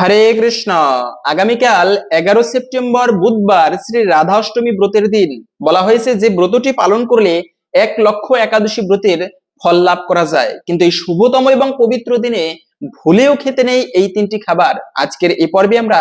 হরে কৃষ্ণ। আগামীকাল এগারো সেপ্টেম্বর বুধবার শ্রী রাধা অষ্টমী ব্রতের দিন। বলা হয়েছে যে ব্রতটি পালন করলে এক লক্ষ একাদশী ব্রতের ফল লাভ করা যায়। কিন্তু এই শুভতম এবং পবিত্র দিনে ভুলেও খেতে নেই এই তিনটি খাবার। আজকের এই পর্বে আমরা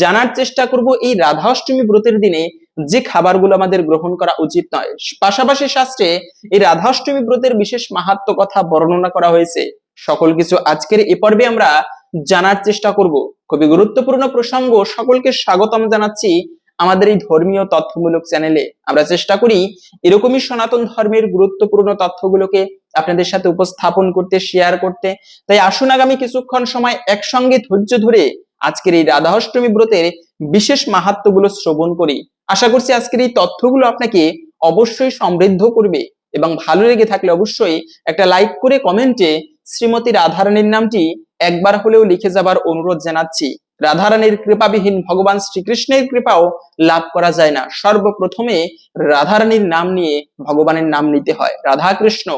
জানার চেষ্টা করব এই রাধা অষ্টমী ব্রতের দিনে যে খাবারগুলো আমাদের গ্রহণ করা উচিত নয়। পাশাপাশি শাস্ত্রে এই রাধা অষ্টমী ব্রতের বিশেষ মাহাত্ম কথা বর্ণনা করা হয়েছে। সকল কিছু আজকের এ পর্বে আমরা জানার চেষ্টা করব। খুবই গুরুত্বপূর্ণ প্রসঙ্গ, সকলকে স্বাগতম জানাচ্ছি আমাদের এই ধর্মীয় তথ্যমূলক চ্যানেলে। আমরা চেষ্টা করি এরকমই সনাতন ধর্মের গুরুত্বপূর্ণ তথ্যগুলোকে আপনাদের সাথে উপস্থাপন করতে শেয়ার করতে। তাই আসুন আগামী কিছুক্ষণ সময় একসঙ্গে ধৈর্য ধরে আজকের এই রাধা অষ্টমী ব্রতের বিশেষ মাহাত্মগুলো শ্রবণ করি। আশা করছি আজকের এই তথ্যগুলো আপনাকে অবশ্যই সমৃদ্ধ করবে এবং ভালো লেগে থাকলে অবশ্যই একটা লাইক করে কমেন্টে শ্রীমতী রাধারানীর নামটি একবার হলেও লিখে যাবার অনুরোধ জানাচ্ছি। রাধারানীর কৃপাবিহীন ভগবান শ্রীকৃষ্ণের কৃপাও লাভ করা যায় না। সর্বপ্রথমে রাধারানীর নাম নিয়ে ভগবানের নাম নিতে হয় রাধা কৃষ্ণ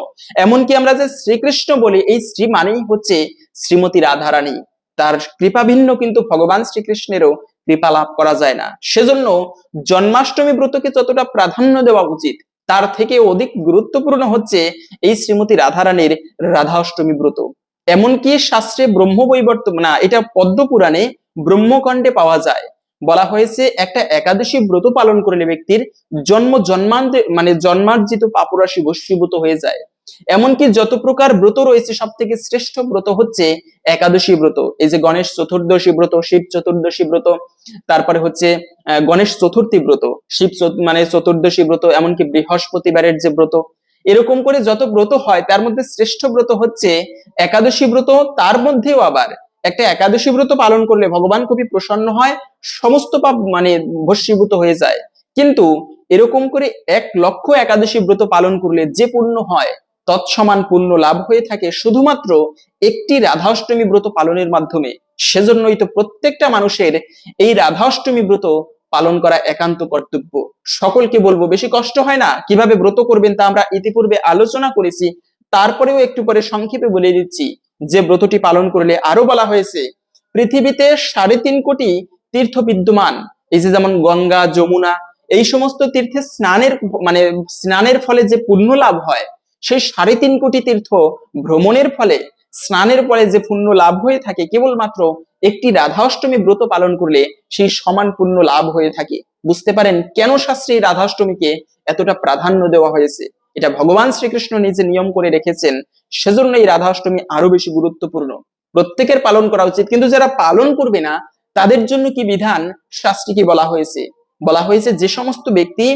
এমনকি আমরা যে শ্রীকৃষ্ণ বলি, এই শ্রী মানেই হচ্ছে শ্রীমতী রাধারানী। তার কৃপাভিন্ন কিন্তু ভগবান শ্রীকৃষ্ণেরও কৃপা লাভ করা যায় না। সেজন্য জন্মাষ্টমী ব্রতকে যতটা প্রাধান্য দেওয়া উচিত, তার থেকে অধিক গুরুত্বপূর্ণ হচ্ছে এই শ্রীমতী রাধারানীর রাধা অষ্টমী ব্রত। এমনকি শাস্ত্রে ব্রহ্ম বৈবর্তন না, এটা পদ্ম পুরাণে ব্রহ্মকণ্ডে পাওয়া যায়। বলা হয়েছে, একটা একাদশী ব্রত পালন করলে ব্যক্তির জন্ম জন্মান্তে মানে জন্মার্জিত পাপরাশি বশীভূত হয়ে যায়। এমনকি যত প্রকার ব্রত রয়েছে সব থেকে শ্রেষ্ঠ ব্রত হচ্ছে একাদশী ব্রত। এই যে গণেশ চতুর্দশী ব্রত, শিব চতুর্দশী ব্রত, তারপরে হচ্ছে গণেশ চতুর্থী ব্রত, শিব মানে চতুর্দশী ব্রত, এমনকি বৃহস্পতিবারের যে ব্রত এরকম করে যত ব্রত হয়, তার মধ্যে শ্রেষ্ঠ ব্রত হচ্ছে একাদশী ব্রত, তার মধ্যেও আবার একটা একাদশী ব্রত পালন করলে ভগবান খুবই প্রসন্ন হয়, সমস্ত পাপ মানে ভস্মীভূত হয়ে যায়। কিন্তু এরকম করে এক লক্ষ একাদশী ব্রত পালন করলে যে পুণ্য হয়, তৎসমান পুণ্য লাভ হয়ে থাকে শুধুমাত্র একটি রাধাষ্টমী ব্রত পালনের মাধ্যমে। সেজন্যই তো প্রত্যেকটা মানুষের এই রাধাষ্টমী ব্রত পালন করা একান্ত কর্তব্য। সকলকে বলব, বেশি কষ্ট হয় না। কীভাবে ব্রত করবেন তা আমরা ইতিপূর্বে আলোচনা করেছি। তারপরেও একটু পরে সংক্ষেপে বলে দিচ্ছি যে ব্রতটি পালন করলে আরও বলা হয়েছে, পৃথিবীতে সাড়ে তিন কোটি তীর্থ বিদ্যমান। এই যে যেমন গঙ্গা, যমুনা, এই সমস্ত তীর্থে স্নানের মানে স্নানের ফলে যে পুণ্য লাভ হয়, সেই সাড়ে তিন কোটি তীর্থ ভ্রমণের ফলে স্নানের ফলে যে পুণ্য লাভ হয়ে থাকে, কেবলমাত্র একটি রাধা অষ্টমী ব্রত পালন করলে সেই সমান পুণ্য লাভ হয়ে থাকে। বুঝতে পারেন কেন শাস্ত্রী রাধাষ্টমীকে এতটা প্রাধান্য দেওয়া হয়েছে? এটা ভগবান শ্রীকৃষ্ণ নিজে নিয়ম করে রেখেছেন, সেজন্য এই রাধা অষ্টমী আরও বেশি গুরুত্বপূর্ণ। প্রত্যেকের পালন করা উচিত, কিন্তু যারা পালন করবে না, তাদের জন্য কি বিধান শাস্ত্রে কি বলা হয়েছে? বলা হয়েছে যে সমস্ত ব্যক্তি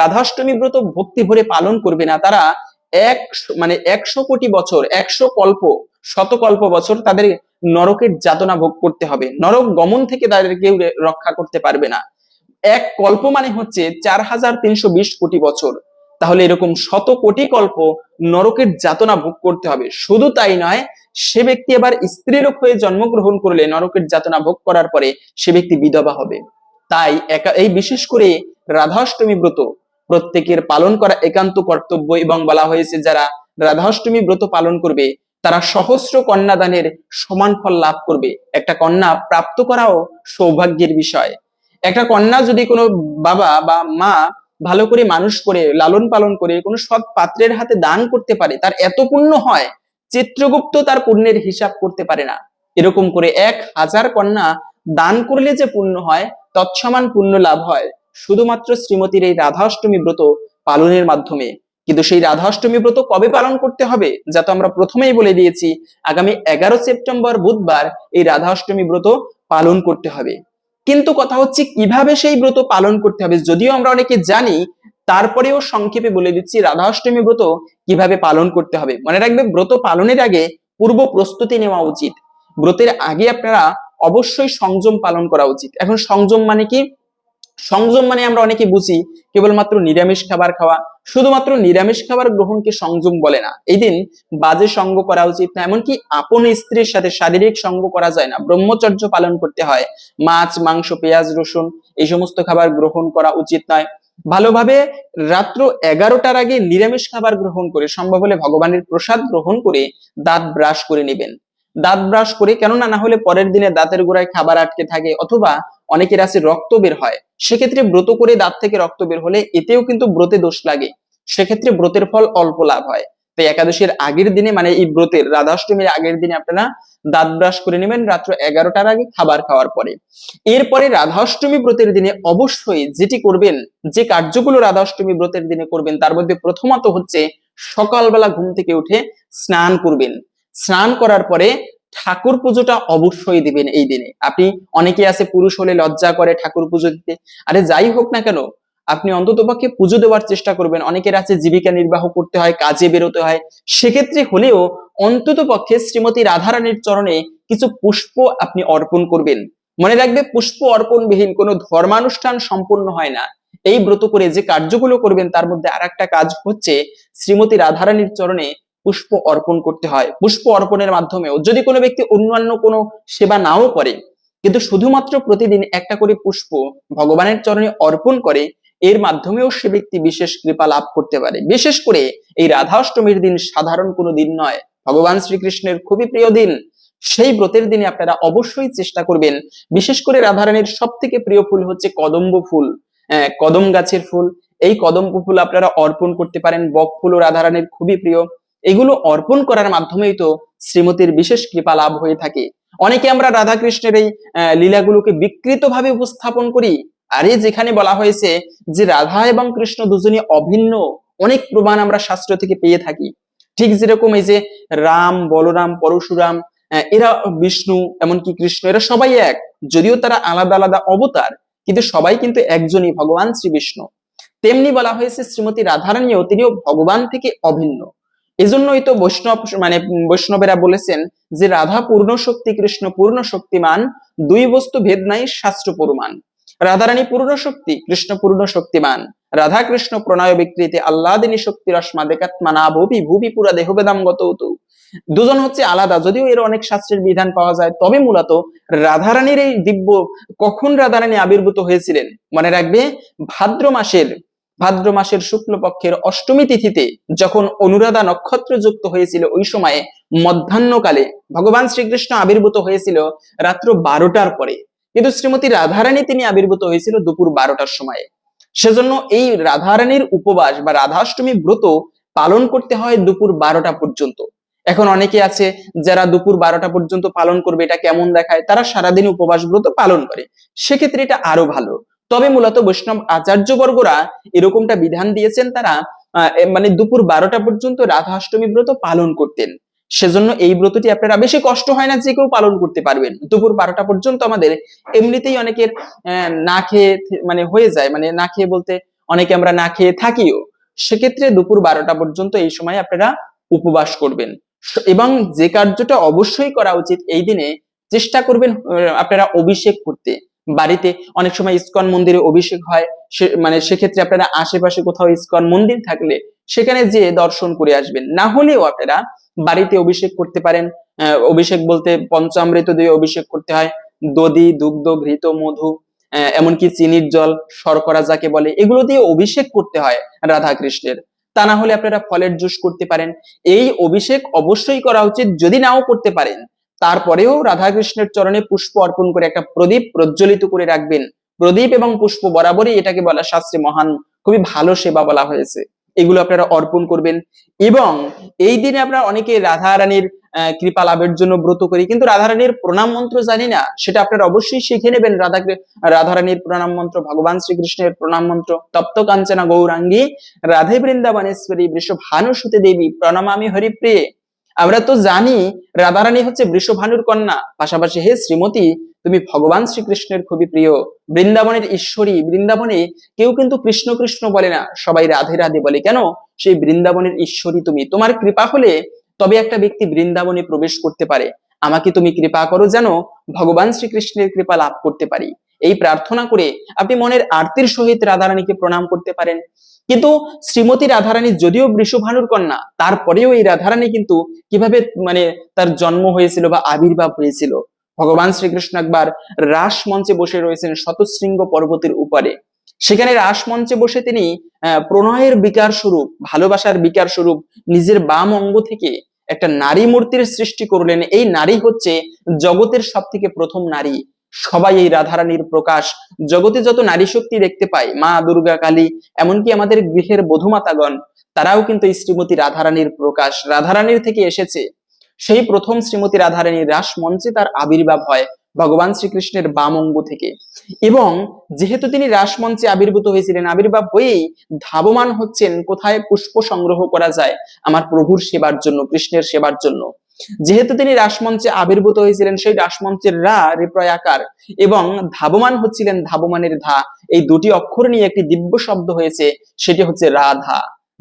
রাধাষ্টমী ব্রত ভক্তি ভরে পালন করবে না, তারা এক মানে একশো কোটি বছর, একশো কল্প শত কল্প বছর তাদের নরকের যাতনা ভোগ করতে হবে। নরক গমন থেকে তাদের কেউ রক্ষা করতে পারবে না। এক কল্প মানে হচ্ছে চার হাজার তিনশো বিশ কোটি বছর। তাহলে এরকম শত কোটি কল্প নরকের যাতনা ভোগ করতে হবে। শুধু তাই নয়, সে ব্যক্তি আবার স্ত্রীলোক হয়ে জন্মগ্রহণ করলে নরকের যাতনা ভোগ করার পরে সে ব্যক্তি বিধবা হবে। তাই একা- এই বিশেষ করে রাধাষ্টমী ব্রত, প্রত্যেকের পালন করা একান্ত কর্তব্য এবং বলা হয়েছে যারা রাধাষ্টমী ব্রত পালন করবে তারা সহস্র কন্যাদানের সমান ফল লাভ করবে। একটা কন্যা প্রাপ্ত করাও সৌভাগ্যের বিষয়। একটা কন্যা যদি কোনো বাবা বা মা ভালো করে মানুষ করে, লালন পালন করে, কোনো সৎ পাত্রের হাতে দান করতে পারে, তার এত পুণ্য হয়, চিত্রগুপ্ত তার পুণ্যের হিসাব করতে পারে না। এরকম করে এক হাজার কন্যা দান করলে যে পুণ্য হয়, তৎসমান পুণ্য লাভ হয়। শুধুমাত্র শ্রীমতীর এই রাধাষ্টমী ব্রত পালনের মাধ্যমে। কিন্তু সেই রাধাষ্টমী ব্রত কবে পালন করতে হবে, যা তো আমরা প্রথমেই বলে দিয়েছি, আগামী এগারো সেপ্টেম্বর বুধবার এই রাধাষ্টমী ব্রত পালন করতে হবে। কিন্তু কথা হচ্ছে কীভাবে সেই ব্রত পালন করতে হবে, যদিও আমরা অনেকে জানি, তারপরেও সংক্ষেপে বলে দিচ্ছি রাধাষ্টমী ব্রত কীভাবে পালন করতে হবে। মনে রাখবে, ব্রত পালনের আগে পূর্ব প্রস্তুতি নেওয়া উচিত। ব্রতের আগে আপনারা অবশ্যই সংযম পালন করা উচিত। এখন সংযম মানে কি? সংযম মানে আমরা অনেকে বুঝি, কেবলমাত্র নিরামিষ খাবার খাওয়া শুধুমাত্র নিরামিষ খাবার গ্রহণকে সংযম বলে না। এই দিন বাজে সঙ্গ করা উচিত না, এমনকি আপন স্ত্রীর সাথে শারীরিক সঙ্গ করা যায় না। ব্রহ্মচর্য পালন করতে হয়। মাছ, মাংস, পেঁয়াজ, রসুন এই সমস্ত খাবার গ্রহণ করা উচিত নয়। ভালোভাবে রাত্র এগারোটার আগে নিরামিষ খাবার গ্রহণ করে, সম্ভব হলে ভগবানের প্রসাদ গ্রহণ করে দাঁত ব্রাশ করে নেবেন। দাঁত ব্রাশ করে, কেননা না হলে পরের দিনে দাঁতের গোড়ায় খাবার আটকে থাকে, অথবা অনেকের আছে রক্ত বের হয়, সেক্ষেত্রে ব্রত করে দাঁত থেকে রক্ত বের হলে এতেও কিন্তু ব্রতে দোষ লাগে। সেক্ষেত্রে ব্রতের ফল অল্প লাভ হয়। তাই একাদশীর আগের দিনে মানে এই ব্রতের রাধাষ্টমীর আগের দিনে আপনারা দাঁত ব্রাশ করে নেবেন রাত্র এগারোটার আগে খাবার খাওয়ার পরে। এরপরে রাধাষ্টমী ব্রতের দিনে অবশ্যই যেটি করবেন, যে কার্যগুলো রাধাষ্টমী ব্রতের দিনে করবেন, তার মধ্যে প্রথমত হচ্ছে সকালবেলা ঘুম থেকে উঠে স্নান করবেন। স্নান করার পরে ঠাকুর পুজোটা অবশ্যই দিবেন এই দিনে। আপনি অনেকে আছে পুরুষ হলে লজ্জা করে ঠাকুর পুজো দিতে। আরে যাই হোক না কেন, আপনি অন্ততপক্ষে পুজো দেওয়ার চেষ্টা করবেন। অনেকের আছে জীবিকা নির্বাহ করতে হয়, কাজে বেরোতে হয়। সেক্ষেত্রে হলেও অন্তত পক্ষে শ্রীমতী রাধারানীর চরণে কিছু পুষ্প আপনি অর্পণ করবেন। মনে রাখবে, পুষ্প অর্পণবিহীন কোনো ধর্মানুষ্ঠান সম্পূর্ণ হয় না। এই ব্রত করে যে কার্যগুলো করবেন, তার মধ্যে আর একটা কাজ হচ্ছে শ্রীমতী রাধারানীর চরণে পুষ্প অর্পণ করতে হয়। পুষ্প অর্পণের মাধ্যমেও যদি কোনো ব্যক্তি অন্যান্য কোনো সেবা নাও করে কিন্তু শুধুমাত্র প্রতিদিন একটা করে পুষ্প ভগবানের চরণে অর্পণ করে এর মাধ্যমেও সে ব্যক্তি বিশেষ কৃপা লাভ করতে পারে। বিশেষ করে এই রাধা অষ্টমীর দিন সাধারণ কোনো দিন নয় ভগবান শ্রীকৃষ্ণের খুবই প্রিয় দিন। সেই ব্রতের দিনে আপনারা অবশ্যই চেষ্টা করবেন। বিশেষ করে রাধারানীর সব থেকে প্রিয় ফুল হচ্ছে কদম্ব ফুল। আহ, কদম গাছের ফুল। এই কদম্ব ফুল আপনারা অর্পণ করতে পারেন। বক ফুলও রাধারানীর খুবই প্রিয়। এগুলো অর্পণ করার মাধ্যমেই তো শ্রীমতীর বিশেষ কৃপা লাভ হয়ে থাকে। অনেকে আমরা রাধা কৃষ্ণের এই লীলাগুলোকে বিকৃতভাবে উপস্থাপন করি। আরে যেখানে বলা হয়েছে যে রাধা এবং কৃষ্ণ দুজনই অভিন্ন, অনেক প্রমাণ আমরা শাস্ত্র থেকে পেয়ে থাকি। ঠিক যেরকম এই যে রাম, বলরাম, পরশুরাম এরা বিষ্ণু, এমনকি কৃষ্ণ, এরা সবাই এক। যদিও তারা আলাদা আলাদা অবতার, কিন্তু সবাই কিন্তু একজনই ভগবান শ্রী বিষ্ণু তেমনি বলা হয়েছে শ্রীমতী রাধারানীও তিনিও ভগবান থেকে অভিন্ন। এজন্যই তো বৈষ্ণব মানে বৈষ্ণবেরা বলেছেন যে রাধা পূর্ণ শক্তি, কৃষ্ণ পূর্ণ শক্তিমান, দুই বস্তু ভেদ নাই, শাস্ত্র প্রমাণ রাধারানী পূর্ণ শক্তি, কৃষ্ণ পূর্ণ শক্তিমান। রাধা কৃষ্ণ প্রণয় বিকৃতি আল্লাদিনী শক্তি রশ্মা দেখাত্মানা ভূপি ভূপি পুরা দেহবেদাম গত দুজন হচ্ছে আলাদা, যদিও এর অনেক শাস্ত্রের বিধান পাওয়া যায়, তবে মূলত রাধারানীর এই দিব্য, কখন রাধারানী আবির্ভূত হয়েছিলেন? মনে রাখবে, ভাদ্র মাসের ভাদ্র মাসের শুক্লপক্ষের অষ্টমী তিথিতে যখন অনুরাধা নক্ষত্র যুক্ত হয়েছিল, ওই সময়ে মধ্যাহ্নকালে ভগবান শ্রীকৃষ্ণ আবির্ভূত হয়েছিল রাত্র বারোটার পরে। কিন্তু শ্রীমতী রাধারানী তিনি আবির্ভূত হয়েছিল দুপুর বারোটার সময়ে। সেজন্য এই রাধারানীর উপবাস বা রাধাষ্টমী ব্রত পালন করতে হয় দুপুর বারোটা পর্যন্ত। এখন অনেকে আছে যারা দুপুর বারোটা পর্যন্ত পালন করবে, এটা কেমন দেখায়? তারা সারাদিন উপবাস ব্রত পালন করে। সেক্ষেত্রে এটা আরও ভালো। তবে মূলত বৈষ্ণব আচার্যবর্গরা এরকমটা বিধান দিয়েছেন তারা মানে দুপুর বারোটা পর্যন্ত রাধাষ্টমী ব্রত পালন করতেন। সেজন্য এই ব্রতটি আপনারা বেশি কষ্ট হয় না যে কেউ পালন করতে পারবেন। দুপুর বারোটা পর্যন্ত আমাদের এমনিতেই অনেকের না খেয়ে মানে হয়ে যায়। মানে না খেয়ে বলতে অনেকে আমরা না খেয়ে থাকিও। সেক্ষেত্রে দুপুর বারোটা পর্যন্ত এই সময় আপনারা উপবাস করবেন। এবং যে কার্যটা অবশ্যই করা উচিত এই দিনে চেষ্টা করবেন আপনারা অভিষেক করতে। বাড়িতে অনেক সময় ইস্কন মন্দিরে অভিষেক হয় মানে সেক্ষেত্রে আপনারা আশেপাশে কোথাও ইসকন মন্দির থাকলে সেখানে যে দর্শন করে আসবেন। না হলেও আপনারা বাড়িতে অভিষেক করতে পারেন অভিষেক বলতে পঞ্চামৃত দিয়ে অভিষেক করতে হয়, দধি, দুগ্ধ, ঘৃত, মধু এমনকি চিনির জল, শর্করা যাকে বলে, এগুলো দিয়ে অভিষেক করতে হয় রাধা কৃষ্ণের তা না হলে আপনারা ফলের জুস করতে পারেন। এই অভিষেক অবশ্যই করা উচিত, যদি নাও করতে পারেন। তারপরেও রাধা কৃষ্ণের চরণে পুষ্প অর্পণ করে একটা প্রদীপ প্রজ্বলিত করে রাখবেন। প্রদীপ এবং পুষ্প বরাবরই এটাকে বলা শাস্ত্রে মহান, খুবই ভালো সেবা বলা হয়েছে। এগুলো আপনারা অর্পণ করবেন এবং এই দিনে আমরা অনেকে রাধা রানীর কৃপা লাভের জন্য ব্রত করি, কিন্তু রাধা রানীর প্রণাম মন্ত্র জানি না, সেটা আপনারা অবশ্যই শিখে নেবেন। রাধা রাধা রানীর প্রণাম মন্ত্র, ভগবান শ্রীকৃষ্ণের প্রণাম মন্ত্র, তপ্ত কাঞ্চনা গৌরাঙ্গী, রাধে বৃন্দাবনেশ্বরী, বৃষভানুসুতে দেবী, প্রণমামি হরিপ্রিয়ে। আমরা তো জানি রাধারানী হচ্ছে বৃষভানুর কন্যা। পাশাপাশি হে শ্রীমতী, তুমি ভগবান শ্রীকৃষ্ণের খুবই প্রিয়। বৃন্দাবনের ঈশ্বরী, বৃন্দাবনে কেউ কিন্তু কৃষ্ণ কৃষ্ণ বলে না, সবাই রাধে রাধে বলে। কেন? সেই বৃন্দাবনের ঈশ্বরী তুমি। তোমার কৃপা হলে তবে একটা ব্যক্তি বৃন্দাবনে প্রবেশ করতে পারে। আমাকে তুমি কৃপা করো যেন ভগবান শ্রীকৃষ্ণের কৃপা লাভ করতে পারি। এই প্রার্থনা করে আপনি মনের আরতির সহিত রাধারানীকে প্রণাম করতে পারেন। কিন্তু শ্রীমতী রাধারানী যদিও বৃষভানুর কন্যা, তারপরেও এই রাধারানী কিন্তু কীভাবে মানে তার জন্ম হয়েছিল বা আবির্ভাব হয়েছিল? ভগবান শ্রীকৃষ্ণ একবার রাস মঞ্চে বসে রয়েছেন শতশৃঙ্গ পর্বতের উপরে। সেখানে রাস মঞ্চে বসে তিনি প্রণয়ের বিকার স্বরূপ, ভালোবাসার বিকার স্বরূপ, নিজের বাম অঙ্গ থেকে একটা নারী মূর্তির সৃষ্টি করলেন। এই নারী হচ্ছে জগতের সব থেকে প্রথম নারী। সবাই এই রাধারানীর প্রকাশ জগতে যত নারী শক্তি দেখতে পাই মা দুর্গা কালী, এমনকি আমাদের গৃহের বধুমাতাগণ, তারাও কিন্তু শ্রীমতী রাধারানীর প্রকাশ, রাধারানীর থেকে এসেছে। সেই প্রথম শ্রীমতী রাধারানীর রাস মঞ্চে তার আবির্ভাব হয় ভগবান শ্রীকৃষ্ণের বাম অঙ্গ থেকে। এবং যেহেতু তিনি রাসমঞ্চে আবির্ভূত হয়েছিলেন, আবির্ভাব হয়েই ধাবমান হচ্ছেন, কোথায় পুষ্প সংগ্রহ করা যায়, আমার প্রভুর সেবার জন্য, কৃষ্ণের সেবার জন্য। যেহেতু তিনি রাসমঞ্চে আবির্ভূত হয়েছিলেন, সেই রাসমঞ্চের রা রিপ্রয় আকার এবং ধাবমান হচ্ছিলেন ধাবমানের ধা। এই দুটি অক্ষর নিয়ে একটি দিব্য শব্দ হয়েছে, সেটি হচ্ছে রাধা।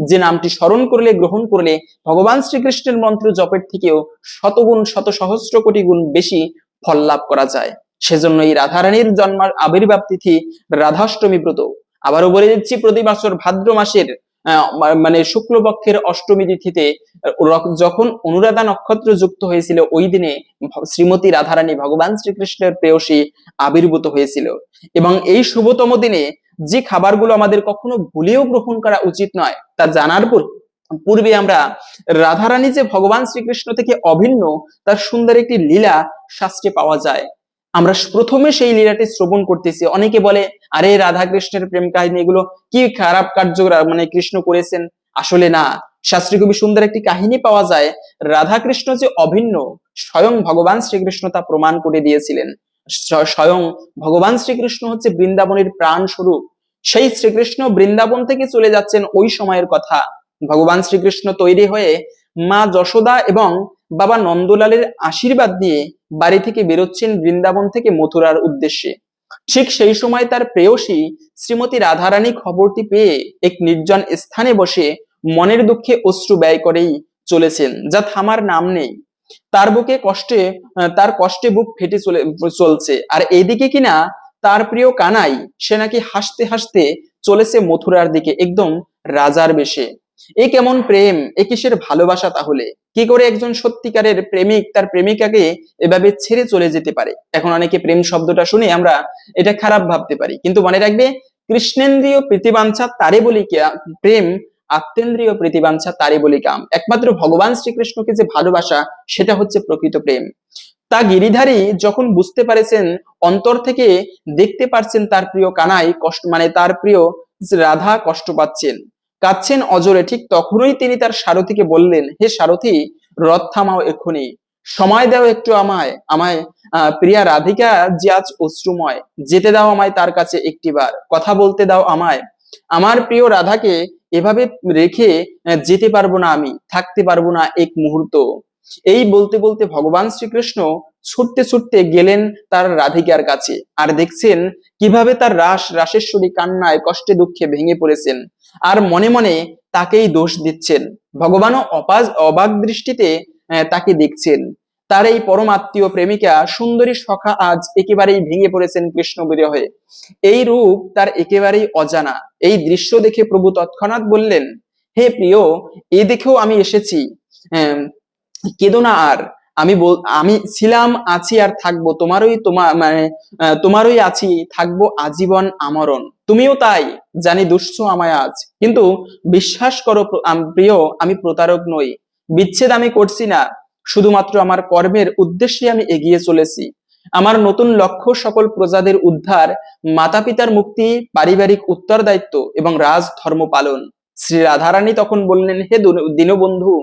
যে নামটি স্মরণ করলে, গ্রহণ করলে ভগবান শ্রীকৃষ্ণের মন্ত্র জপের থেকেও শতগুণ শত সহস্র কোটি গুণ বেশি ফল লাভ করা যায়। সেজন্য এই রাধারানীর জন্মার আবির্ভাব তিথি রাধাষ্টমী ব্রত। আবারও বলে দিচ্ছি, প্রতি বছর ভাদ্র মাসের মানে শুক্লপক্ষের অষ্টমী তিথিতে যখন অনুরাধা নক্ষত্র যুক্ত হয়েছিল, ওই দিনে শ্রীমতী রাধারানী ভগবান শ্রীকৃষ্ণের প্রেয়সী আবির্ভূত হয়েছিল। এবং এই শুভতম দিনে যে খাবারগুলো আমাদের কখনো ভুলেও গ্রহণ করা উচিত নয়, তা জানার পর পূর্বে আমরা রাধারানী যে ভগবান শ্রীকৃষ্ণ থেকে অভিন্ন, তার সুন্দর একটি লীলা শাস্ত্রে পাওয়া যায়। আমরা প্রথমে সেই লীলাটি শ্রবণ করতেছি। অনেকে বলে, আরে রাধা কৃষ্ণের প্রেম কাহিনী এগুলো কি খারাপ কার্য মানে কৃষ্ণ করেছেন। আসলে না। শাস্ত্রে খুবই সুন্দর একটি কাহিনী পাওয়া যায়। রাধা কৃষ্ণ যে অভিন্ন, স্বয়ং ভগবান শ্রীকৃষ্ণ তা প্রমাণ করে দিয়েছিলেন। স্বয়ং ভগবান শ্রীকৃষ্ণ হচ্ছে বৃন্দাবনের প্রাণ স্বরূপ সেই শ্রীকৃষ্ণ বৃন্দাবন থেকে চলে যাচ্ছেন ওই সময়ের কথা। ভগবান শ্রীকৃষ্ণ তৈরি হয়ে মা যশোদা এবং বাবা নন্দলালের আশীর্বাদ দিয়ে বাড়ি থেকে বেরোচ্ছেন বৃন্দাবন থেকে মথুরার উদ্দেশ্যে। ঠিক সেই সময় তার প্রেয়সী শ্রীমতী রাধারানী খবরটি পেয়ে এক নির্জন স্থানে বসে মনের দুঃখে অশ্রু ব্যয় করেই চলেছেন, যা থামার নাম নেই। তার বুকে কষ্টে, তার কষ্টে বুক ফেটে চলে, চলছে। আর এইদিকে কিনা তার প্রিয় কানাই, সে নাকি হাসতে হাসতে চলেছে মথুরার দিকে, একদম রাজার বেশে। এ কেমন প্রেম? এ কিসের ভালোবাসা তাহলে? কি করে একজন সত্যিকারের প্রেমিক তার প্রেমিকাকে এভাবে ছেড়ে চলে যেতে পারে? এখন অনেকে প্রেম শব্দটা শুনে আমরা এটা খারাপ ভাবতে পারি। কিন্তু মনে রাখবে, কৃষ্ণেন্দ্রীয় প্রীতিবাঞ্ছা তারে বলি প্রেম আত্মেন্দ্রীয় প্রীতিবাঞ্ছা তারে বলি কাম। একমাত্র ভগবান শ্রীকৃষ্ণকে যে ভালোবাসা, সেটা হচ্ছে প্রকৃত প্রেম। তা গিরিধারী যখন বুঝতে পারেছেন, অন্তর থেকে দেখতে পারছেন তার প্রিয় কানাই কষ্ট মানে তার প্রিয় রাধা কষ্ট পাচ্ছেন। কাঁদছেন অজরে, ঠিক তখনই তিনি তার সারথীকে বললেন, হে সারথী, রথ থামাও এক্ষুনি। সময় দাও একটু আমায়। আমায় প্রিয়া রাধিকা যে আজ অশ্রুময়, যেতে দাও আমায় তার কাছে একটিবার। কথা বলতে দাও আমায়। আমার প্রিয় রাধাকে এভাবে রেখে যেতে পারব না আমি, থাকতে পারব না এক মুহূর্ত। এই বলতে বলতে ভগবান শ্রীকৃষ্ণ ছুটতে ছুটতে গেলেন তার রাধিকার কাছে। আর দেখছেন কীভাবে তার রাস রাসেশ্বরী কান্নায় কষ্টে দুঃখে ভেঙে পড়েছেন। আর মনে মনে তাকেই দোষ দিচ্ছেন। ভগবানও অপাজ অবাক দৃষ্টিতে তাকে দেখছেন। তার এই পরম আত্মীয় প্রেমিকা সুন্দরী সখা আজ একেবারেই ভেঙে পড়েছেন কৃষ্ণ বিরহে এই রূপ তার একেবারেই অজানা। এই দৃশ্য দেখে প্রভু তৎক্ষণাৎ বললেন হে প্রিয় এ দেখেও আমি এসেছি। আহ, কেঁদো না আর। আমি আমি ছিলাম, আছি আর থাকব। তোমারই তোমার মানে তোমারই আছি, থাকব আজীবন আমরণ। তুমিও তাই, জানি দুঃস্থ আমায় আজ। কিন্তু বিশ্বাস করো প্রিয়, আমি প্রতারক নই। বিচ্ছেদ আমি করছি না। শুধুমাত্র আমার কর্মের উদ্দেশ্যে আমি এগিয়ে চলেছি। আমার নতুন লক্ষ্য সকল প্রজাদের উদ্ধার মাতা পিতার মুক্তি, পারিবারিক উত্তরদায়িত্ব এবং রাজ ধর্ম পালন। শ্রী রাধারানী তখন বললেন, হে দীনবন্ধু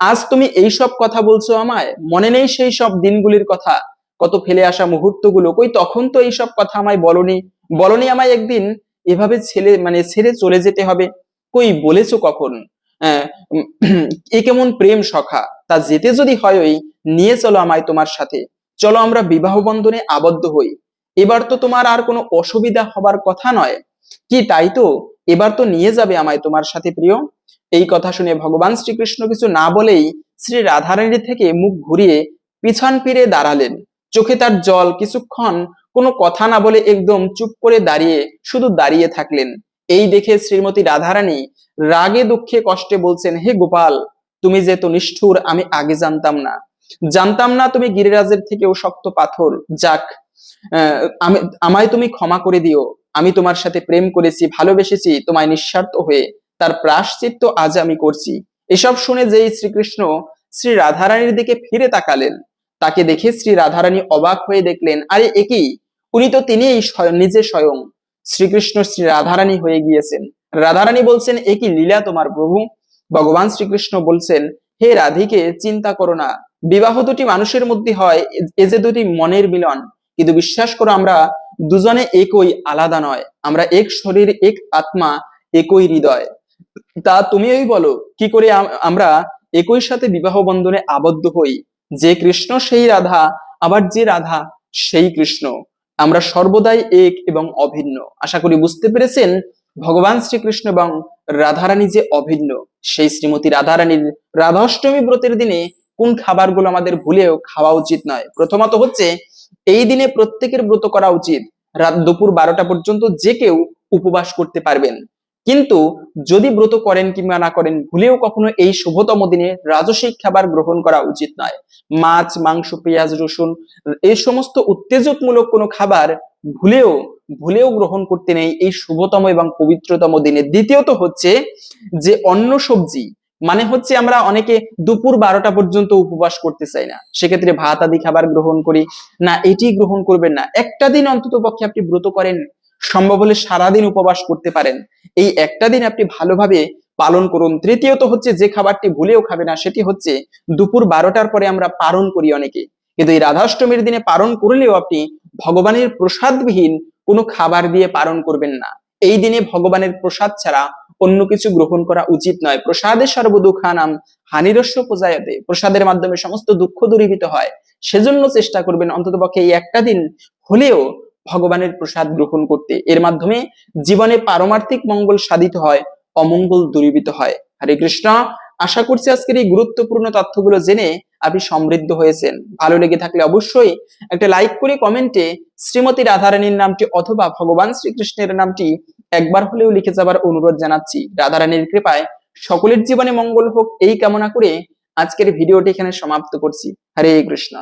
আজ তুমি এই সব কথা বলছো আমায়? মনে নেই সেই সব দিনগুলির কথা। কত ফেলে আসা মুহূর্তগুলো। কই তখন তো এই সব কথা আমায় বলনি। বলনি আমায় একদিন, এভাবে ছেলে মানে ছেড়ে চলে যেতে হবে। কই বলেছ কখন? এ কেমন প্রেম সখা। তা যেতে যদি হয় ওই, নিয়ে চলো আমায় তোমার সাথে। চলো আমরা বিবাহ বন্ধনে আবদ্ধ হই। এবার তো তোমার আর কোনো অসুবিধা হবার কথা নয়। কি তাই তো? এবার তো নিয়ে যাবে আমায় তোমার সাথে প্রিয়। এই কথা শুনে ভগবান শ্রীকৃষ্ণ কিছু না বলেই শ্রী রাধারানী থেকে মুখ ঘুরিয়ে পিছন ফিরে দাঁড়ালেন। চোখে তার জল কিছুক্ষণ কোনো কথা না বলে একদম চুপ করে দাঁড়িয়ে শুধু দাঁড়িয়ে থাকলেন। এই দেখে শ্রীমতী রাধারানী রাগে দুঃখে কষ্টে বলছেন, হে গোপাল, তুমি যে তো নিষ্ঠুর, আমি আগে জানতাম না। জানতাম না তুমি গিরিরাজের থেকেও শক্ত পাথর। যাক আমায় তুমি ক্ষমা করে দিও। আমি তোমার সাথে প্রেম করেছি, ভালোবেসেছি, তোমায় নিঃস্বার্থ হয়ে। তার প্রাশ্চিত্য আজ আমি করছি। এসব শুনে যেই শ্রীকৃষ্ণ শ্রী রাধারানীর দিকে ফিরে তাকালেন, তাকে দেখে শ্রী রাধারানী অবাক হয়ে দেখলেন, আরে একই উনি তো তিনিই নিজে স্বয়ং শ্রীকৃষ্ণ শ্রী রাধারানী হয়ে গিয়েছেন। রাধারানী বলছেন একই লীলা তোমার প্রভু? ভগবান শ্রীকৃষ্ণ বলছেন, হে রাধিকে, চিন্তা করো না। বিবাহ দুটি মানুষের মধ্যে হয় এ- এ যে দুটি মনের মিলন। কিন্তু বিশ্বাস করো, আমরা দুজনে একই আলাদা নয়। আমরা এক শরীর, এক আত্মা, একই হৃদয়। তা তুমিই বলো, কি করে আমরা একই সাথে বিবাহ বন্ধনে আবদ্ধ হই? যে কৃষ্ণ সেই রাধা, আবার যে রাধা সেই কৃষ্ণ। আমরা সর্বদাই এক এবং অভিন্ন। আশা করি বুঝতে পেরেছেন? ভগবান শ্রীকৃষ্ণ এবং রাধারানী যে অভিন্ন, সেই শ্রীমতী রাধারানীর রাধাষ্টমী ব্রতের দিনে কোন খাবারগুলো আমাদের ভুলেও খাওয়া উচিত নয়? প্রথমত হচ্ছে, এই দিনে প্রত্যেকের ব্রত করা উচিত। রাত দুপুর বারোটা পর্যন্ত যে কেউ উপবাস করতে পারবেন। কিন্তু যদি ব্রত করেন কিংবা না করেন, ভুলেও কখনো এই শুভতম দিনে রাজসিক খাবার গ্রহণ করা উচিত নয়। মাছ, মাংস, পেঁয়াজ, রসুন, এই সমস্ত উত্তেজকমূলক কোনো খাবার ভুলেও ভুলেও গ্রহণ করতে নেই এই শুভতম এবং পবিত্রতম দিনে। দ্বিতীয়ত হচ্ছে যে অন্য সবজি মানে হচ্ছে আমরা অনেকে দুপুর বারোটা পর্যন্ত উপবাস করতে চাই না। সেক্ষেত্রে ভাত আদি খাবার গ্রহণ করি। না, এটি গ্রহণ করবেন না। একটা দিন অন্তত পক্ষে আপনি ব্রত করেন। সম্ভব হলে সারাদিন উপবাস করতে পারেন। এই একটা দিন আপনি ভালোভাবে পালন করুন। তৃতীয়ত হচ্ছে যে খাবারটি ভুলেও খাবে না, সেটি হচ্ছে দুপুর বারোটার পরে আমরা পালন করি অনেকে। কিন্তু এই রাধাষ্টমীর দিনে পালন করলেও আপনি ভগবানের প্রসাদবিহীন কোনো খাবার দিয়ে পালন করবেন না। এই দিনে ভগবানের প্রসাদ ছাড়া অন্য কিছু গ্রহণ করা উচিত নয়। প্রসাদে সর্বদুঃখানাম, হানিরস্য পূজায়তে। প্রসাদের মাধ্যমে সমস্ত দুঃখ দূরীভূত হয়। সেজন্য চেষ্টা করবেন অন্ততপক্ষে এই একটা দিন হলেও ভগবানের প্রসাদ গ্রহণ করতে। এর মাধ্যমে জীবনে পারমার্থিক মঙ্গল সাধিত হয়, অমঙ্গল দূরীভূত হয়। হরে কৃষ্ণ, আশা করছি আজকের এই গুরুত্বপূর্ণ তথ্যগুলো জেনে আপনি সমৃদ্ধ হয়েছেন। ভালো লেগে থাকলে অবশ্যই একটা লাইক করে কমেন্টে শ্রীমতী রাধারানীর নামটি অথবা ভগবান শ্রীকৃষ্ণের নামটি একবার হলেও লিখে যাবার অনুরোধ জানাচ্ছি। রাধারানীর কৃপায় সকলের জীবনে মঙ্গল হোক এই কামনা করে আজকের ভিডিওটি এখানে সমাপ্ত করছি। হরে কৃষ্ণ।